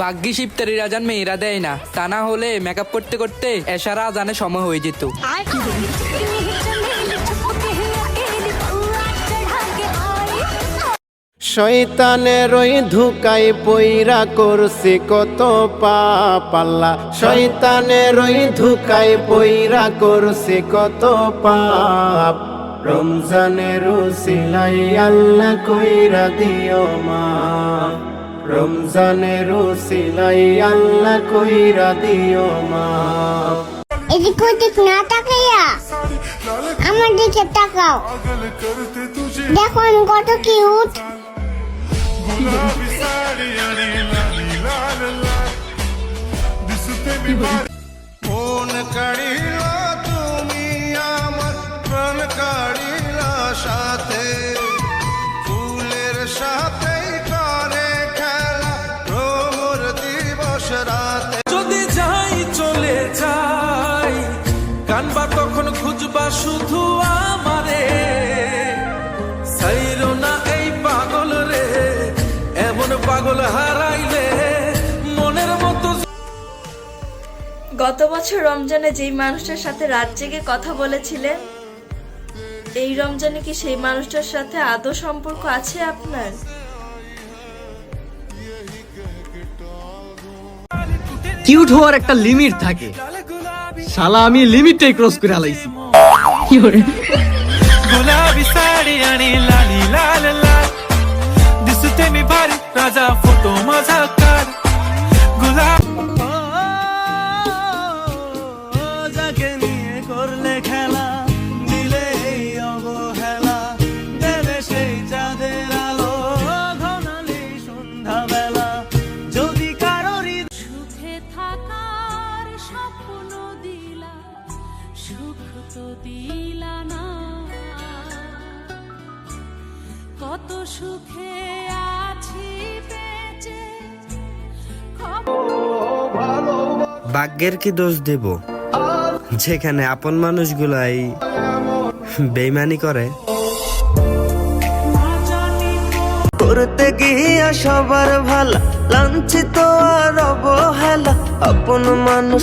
ভাগ্যি শিবতারির আজান মেয়েরা দেয় না। তা না হলে মেকআপ করতে করতে এশারা আজানের সময় হয়ে যেত। শয়তানের ওই ধুকাই পইরা করছি কত পাপ আল্লাহ শয়তানের ওই ধুকাই পইরা করছি কত পাপ। রমজানের সিলাই আল্লাহ কইরা দিও মা। রমজানের সিলাই আল্লাহ কইরা দিও মা। এদিক ওদিক না তাকাইয়া আমার দিকে তাকাও। দেখো আমি কত কিউট। মন কাড়িলা তুমি আমার প্রাণ কাড়িলা সাথে। গত বছর রমজানে যেই মানুষটার সাথে রাত জেগে কথা বলেছিলেন এই রমজানে কি সেই মানুষটার সাথে আদৌ সম্পর্ক আছে আপনার? কিউট হওয়ার একটা লিমিট থাকে। শালা আমি লিমিটটাই ক্রস করে আলাইছি। কি গোলাপি শাড়ি আনি লালি লাল লাল। দিসুতে মি ভারি রাজা ফটো মজা সুখ তো কত সুখে আছি ভাগ্যের কি দোষ দেব? যেখানে আপন মানুষগুলাই বেইমানি করে। করতে গিয়া সবার ভালা, লাঞ্ছিত আর অবহেলা, আপন মানুষ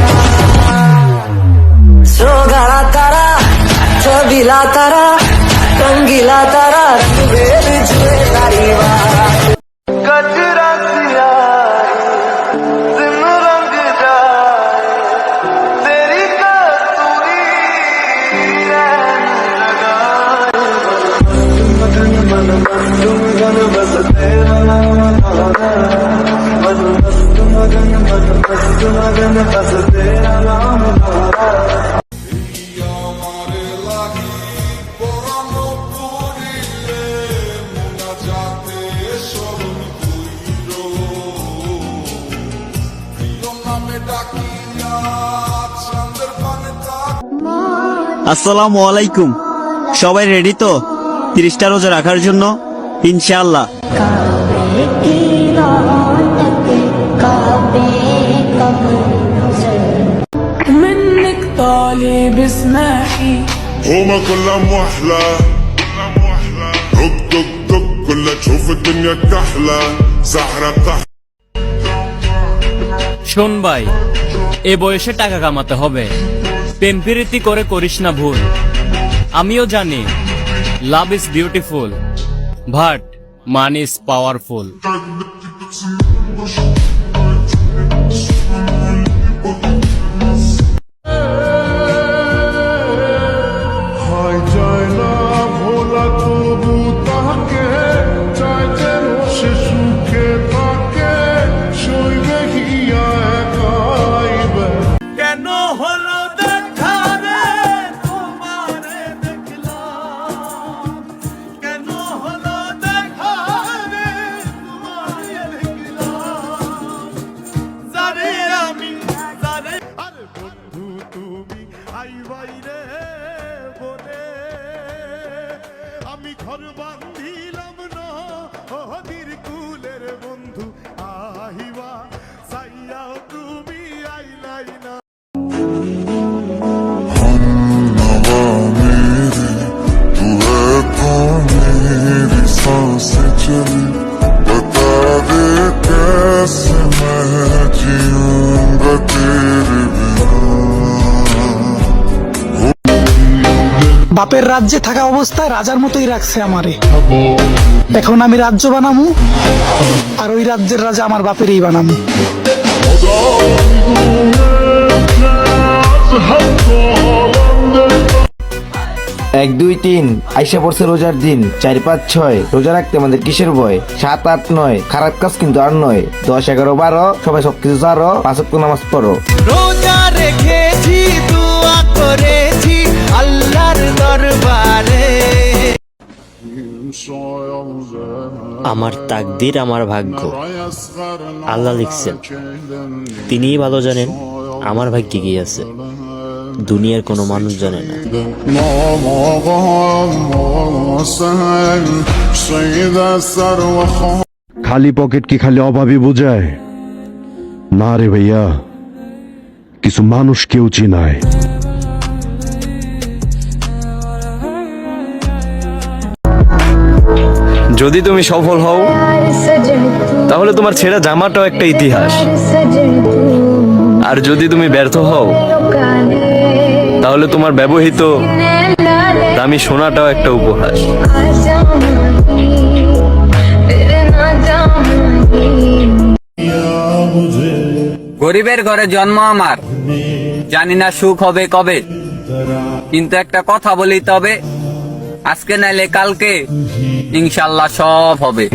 जो गाड़ा तारा जो बिला तारा रंगीला तारा सुबेर जुए तारीवा मगन बस तेरा नाम धारा আসসালামু আলাইকুম সবাই রেডি তো তিরিশটা রোজা রাখার জন্য ইনশাআল্লাহ منك طالب اسمعي هما كلها محلى دق دق دق كلها تشوف الدنيا كحلة زهرة تحت শোন ভাই এ বয়সে টাকা কামাতে হবে প্রেম প্রীতি করে করিস না ভুল আমিও জানি love is beautiful but man is powerful হয় harbandı বাপের রাজ্যে থাকা অবস্থায় রাজার মতোই রাখছে আমারে। এখন আমি রাজ্য বানামু আর ওই রাজ্যের রাজা আমার বাপেরই বানামু। এক দুই তিন আইসা পড়ছে রোজার দিন চার পাঁচ ছয় রোজা রাখতে আমাদের কিসের ভয়? সাত আট নয় খারাপ কাজ কিন্তু আর নয়। দশ এগারো বারো সবাই সবকিছু ছাড়ো পাঁচ নামাজ পড়ো। রোজা আমার তাকদির, আমার ভাগ্য। আল্লাহ লিখছেন, তিনিই ভালো জানেন, আমার ভাগ্যে কি আছে? দুনিয়ার কোনো মানুষ জানে না। খালি পকেট কি খালি অভাবই বোঝায়? না রে ভাইয়া, কিছু মানুষ কেউ চিনায়। যদি তুমি সফল হও, তাহলে তোমার ছেঁড়া জামাটাও একটা ইতিহাস। আর যদি তুমি ব্যর্থ হও, তাহলে তোমার ব্যবহৃত দামি সোনাটাও একটা উপহাস। গরিবের ঘরে জন্ম আমার। জানি না সুখ হবে কবে। কিন্তু একটা কথা বলি তবে আজকে নাইলে কালকে ইনশাল্লাহ সব হবে।